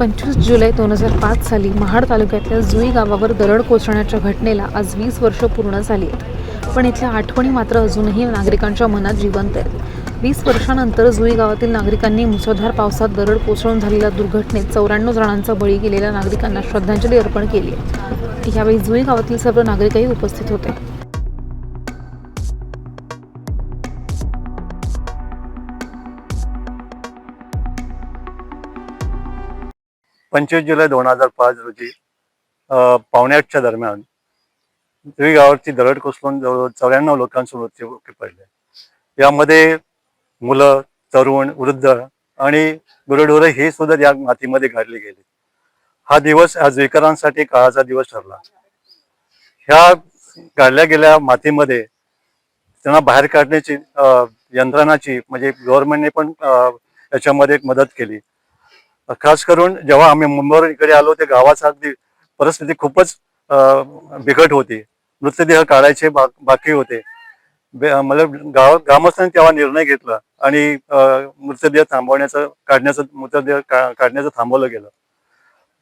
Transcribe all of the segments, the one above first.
पंचवीस जुलै दोन हजार पाच साली महाड तालुक्यातल्या जुई गावावर दरड कोसळण्याच्या घटनेला आज वीस वर्ष पूर्ण झाली आहेत. पण इथल्या आठवणी मात्र अजूनही नागरिकांच्या मनात जिवंत आहेत. वीस वर्षानंतर जुई गावातील नागरिकांनी मुसळधार पावसात दरड कोसळून झालेल्या दुर्घटनेत चौऱ्याण्णव जणांचा बळी गेलेल्या नागरिकांना श्रद्धांजली अर्पण केली आहे. यावेळी जुई गावातील सर्व नागरिकही उपस्थित होते. पंचवीस जुलै दोन हजार पाच रोजी अ, पावणे आठच्या दरम्यान देवी गावावरची दरड कोसळून जवळजवळ चौऱ्याण्णव लोकांचे मृत्यू पडले. यामध्ये मुलं तरुण वृद्ध आणि गुरुढोरे हे सुद्धा या मातीमध्ये गाडले गेले. हा दिवस हा जुईकरांसाठी काळाचा दिवस ठरला. ह्या गाडल्या गेल्या मातीमध्ये त्यांना बाहेर काढण्याची यंत्रणाची म्हणजे गव्हर्नमेंटने पण याच्यामध्ये एक मदत केली. खास करून जेव्हा आम्ही मुंबईवरून इकडे आलो ते गावाचा अगदी परिस्थिती खूपच बिकट होती. मृतदेह काढायचे बा, बाकी होते. मला गाव ग्रामस्थांनी तेव्हा निर्णय घेतला आणि मृतदेह थांबवण्याचं काढण्याचं मृतदेह काढण्याचं थांबवलं गेलं.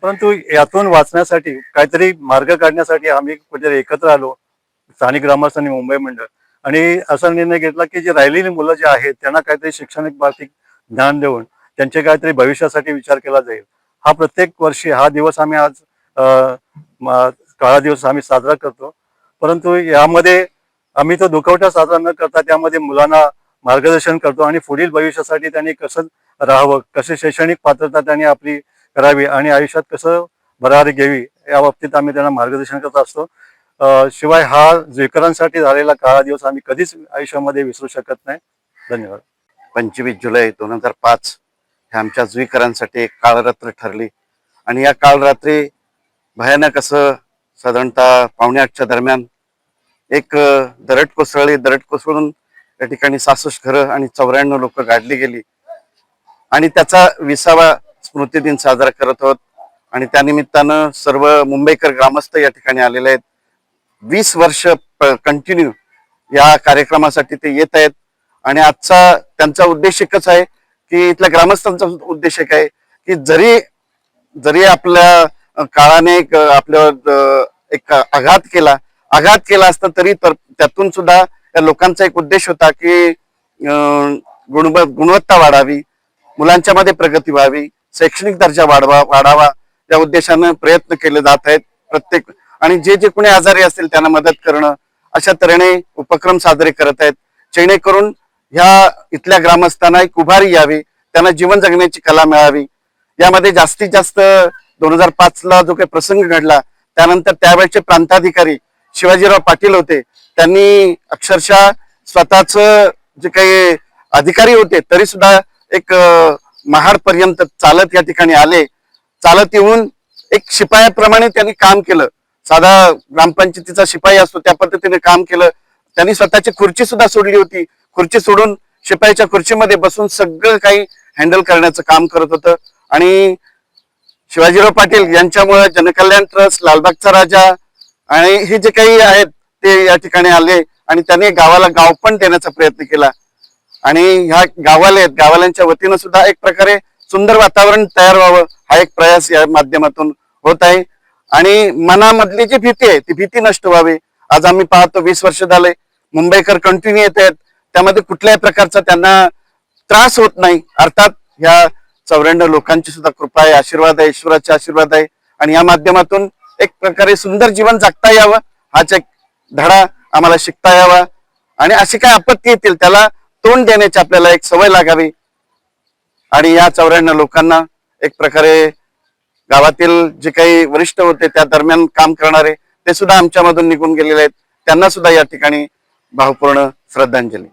परंतु यातून वाचण्यासाठी काहीतरी मार्ग काढण्यासाठी आम्ही कुठेतरी एकत्र आलो स्थानिक ग्रामस्थांनी मुंबई मंडळ. आणि असा निर्णय घेतला की जी राहिलेली मुलं जी आहेत त्यांना काहीतरी शैक्षणिक बाबतीत ज्ञान देऊन त्यांचे काहीतरी भविष्यासाठी विचार केला जाईल. हा प्रत्येक वर्षी हा दिवस आम्ही आज काळा दिवस आम्ही साजरा करतो. परंतु यामध्ये आम्ही तो दुखवटा साजरा न करता त्यामध्ये मुलांना मार्गदर्शन करतो आणि पुढील भविष्यासाठी त्यांनी कसं राहावं कसे शैक्षणिक पात्रता त्यांनी आपली करावी आणि आयुष्यात कसं भरारी घ्यावी या बाबतीत आम्ही त्यांना मार्गदर्शन करत असतो. शिवाय हा जुईकरांसाठी झालेला काळा दिवस आम्ही कधीच आयुष्यामध्ये विसरू शकत नाही. धन्यवाद. पंचवीस जुलै दोन हजार पाच. हे आमच्या जुईकरांसाठी एक काळरात्र ठरली. आणि या काळरात्री भयानक असं साधारणतः पावणे आठच्या दरम्यान एक दरड कोसळली. दरड कोसळून या ठिकाणी सासष्ट घरं आणि चौऱ्याण्णव लोक गाडली गेली. आणि त्याचा विसावा स्मृती दिन साजरा करत आहोत. आणि त्यानिमित्तानं सर्व मुंबईकर ग्रामस्थ या ठिकाणी आलेले आहेत. वीस वर्ष कंटिन्यू या कार्यक्रमासाठी ते येत आहेत. आणि आजचा त्यांचा उद्देश एकच आहे की इथल्या ग्रामस्थांचा उद्देश एक आहे की जरी जरी आपल्या काळाने एक आपल्यावर एक आघात केला आघात केला असता तरी तर त्यातून सुद्धा या लोकांचा एक उद्देश होता की गुणव गुणवत्ता वाढावी मुलांच्या मध्ये प्रगती व्हावी शैक्षणिक दर्जा वाढवा वाढावा या उद्देशानं प्रयत्न केले जात आहेत प्रत्येक आणि जे जे कोणी आजारी असतील त्यांना मदत करणं अशा तऱ्हेने उपक्रम साजरे करत आहेत जेणेकरून ह्या इथल्या ग्रामस्थांना एक उभारी यावी त्यांना जीवन जगण्याची कला मिळावी. यामध्ये जास्तीत जास्त दोन हजार पाच ला जो काही प्रसंग घडला त्यानंतर त्यावेळेचे प्रांताधिकारी शिवाजीराव पाटील होते. त्यांनी अक्षरशः स्वतःच जे काही अधिकारी होते तरी सुद्धा एक महाड पर्यंत चालत या ठिकाणी आले. चालत येऊन एक शिपायाप्रमाणे त्यांनी काम केलं. साधा ग्रामपंचायतीचा शिपाई असतो त्या पद्धतीने काम केलं. त्यांनी स्वतःची खुर्ची सुद्धा सोडली होती. खुर्ची सोडून शिपाईच्या खुर्चीमध्ये बसून सगळं काही हँडल करण्याचं काम करत होतं. आणि शिवाजीराव पाटील यांच्यामुळे जनकल्याण ट्रस्ट लालबागचा राजा आणि हे जे काही आहेत ते या ठिकाणी आले आणि त्यांनी गावाला गाव पण देण्याचा प्रयत्न केला. आणि ह्या गावाले आहेत गावाल्यांच्या वतीनं सुद्धा एक प्रकारे सुंदर वातावरण तयार व्हावं हा एक प्रयास या माध्यमातून होत आहे. आणि मनामधली जी भीती आहे ती भीती नष्ट व्हावी. आज आम्ही पाहतो वीस वर्ष झाले मुंबईकर कंटिन्यू येत आहेत. त्यामध्ये कुठल्याही प्रकारचा त्यांना त्रास होत नाही. अर्थात ह्या चौऱ्याण्णव लोकांची सुद्धा कृपा आहे आशीर्वाद आहे ईश्वराचे आशीर्वाद आहे. आणि या माध्यमातून एक प्रकारे सुंदर जीवन जगता यावं हाच एक धडा आम्हाला शिकता यावा. आणि अशी काय आपत्ती येतील त्याला तोंड देण्याची आपल्याला एक सवय लागावी. आणि या चौऱ्याण्णव लोकांना एक प्रकारे गावातील जे काही वरिष्ठ होते त्या दरम्यान काम करणारे ते सुद्धा आमच्यामधून निघून गेलेले आहेत. त्यांना सुद्धा या ठिकाणी भावपूर्ण श्रद्धांजली.